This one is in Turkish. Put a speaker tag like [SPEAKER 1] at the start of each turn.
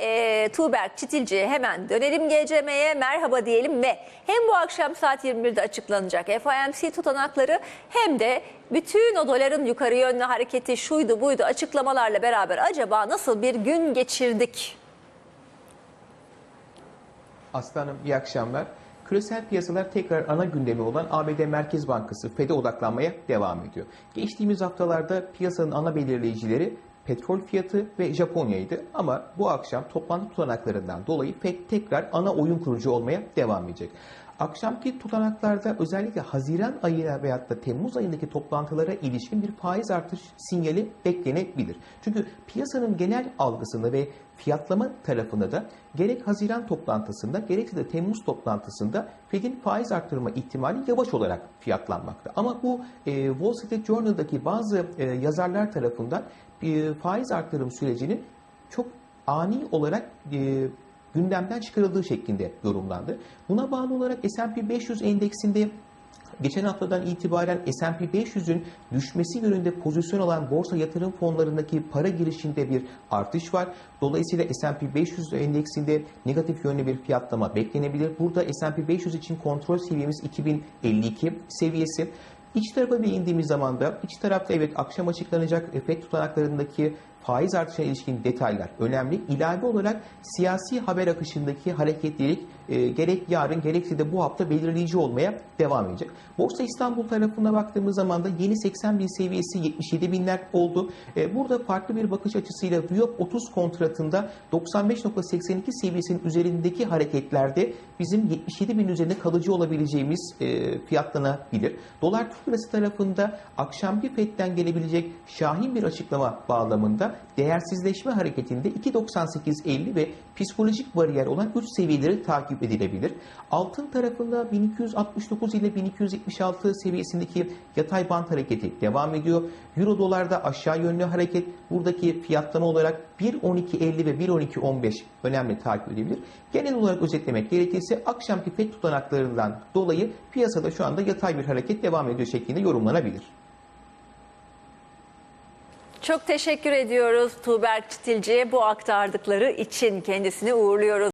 [SPEAKER 1] e, Tuğberk Çitilci'ye hemen dönelim GCM'ye merhaba diyelim ve hem bu akşam saat 21'de açıklanacak FOMC tutanakları hem de bütün o doların yukarı yönlü hareketi şuydu buydu açıklamalarla beraber acaba nasıl bir gün geçirdik?
[SPEAKER 2] Aslanım iyi akşamlar. Küresel piyasalar tekrar ana gündemi olan ABD Merkez Bankası Fed'e odaklanmaya devam ediyor. Geçtiğimiz haftalarda piyasanın ana belirleyicileri petrol fiyatı ve Japonya'ydı ama bu akşam toplantı tutanaklarından dolayı Fed tekrar ana oyun kurucu olmaya devam edecek. Akşamki tutanaklarda özellikle Haziran ayına veyahut da Temmuz ayındaki toplantılara ilişkin bir faiz artış sinyali beklenebilir. Çünkü piyasanın genel algısında ve fiyatlama tarafında da gerek Haziran toplantısında gerekse de Temmuz toplantısında Fed'in faiz arttırma ihtimali yavaş olarak fiyatlanmakta. Ama bu e, Wall Street Journal'daki bazı e, yazarlar tarafından e, faiz arttırım sürecinin çok ani olarak e, gündemden çıkarıldığı şeklinde yorumlandı. Buna bağlı olarak S&P 500 endeksinde Geçen haftadan itibaren S&P 500'ün düşmesi yönünde pozisyon alan borsa yatırım fonlarındaki para girişinde bir artış var. Dolayısıyla S&P 500 endeksinde negatif yönlü bir fiyatlama beklenebilir. Burada S&P 500 için kontrol seviyemiz 2052 seviyesi. İç tarafa bir zaman da iç tarafta evet akşam açıklanacak FED tutanaklarındaki faiz artışına ilişkin detaylar önemli. İlave olarak siyasi haber akışındaki hareketlilik e, gerek yarın gerekse de bu hafta belirleyici olmaya devam edecek. Borsa İstanbul tarafına baktığımız zaman da yeni 80 bin seviyesi 77 binler oldu. E, burada farklı bir bakış açısıyla Viyop 30 kontratında 95.82 seviyesinin üzerindeki hareketlerde bizim 77 bin üzerinde kalıcı olabileceğimiz e, fiyatlanabilir. Dolar Türk Lirası tarafında akşamki FED'den gelebilecek şahin bir açıklama bağlamında değersizleşme hareketinde 2.98.50 ve psikolojik bariyer olan 3 seviyeleri takip edilebilir. Altın tarafında 1269 ile 1276 seviyesindeki yatay bant hareketi devam ediyor. Euro dolarda aşağı yönlü hareket buradaki fiyatlama olarak 1.12.50 ve 1.12.15 önemli takip edilebilir. Genel olarak özetlemek gerekirse akşamki FED tutanaklarından dolayı piyasada şu anda yatay bir hareket devam ediyor şeklinde yorumlanabilir.
[SPEAKER 1] Çok teşekkür ediyoruz Tuğberk Çitilci'ye bu aktardıkları için kendisini uğurluyoruz.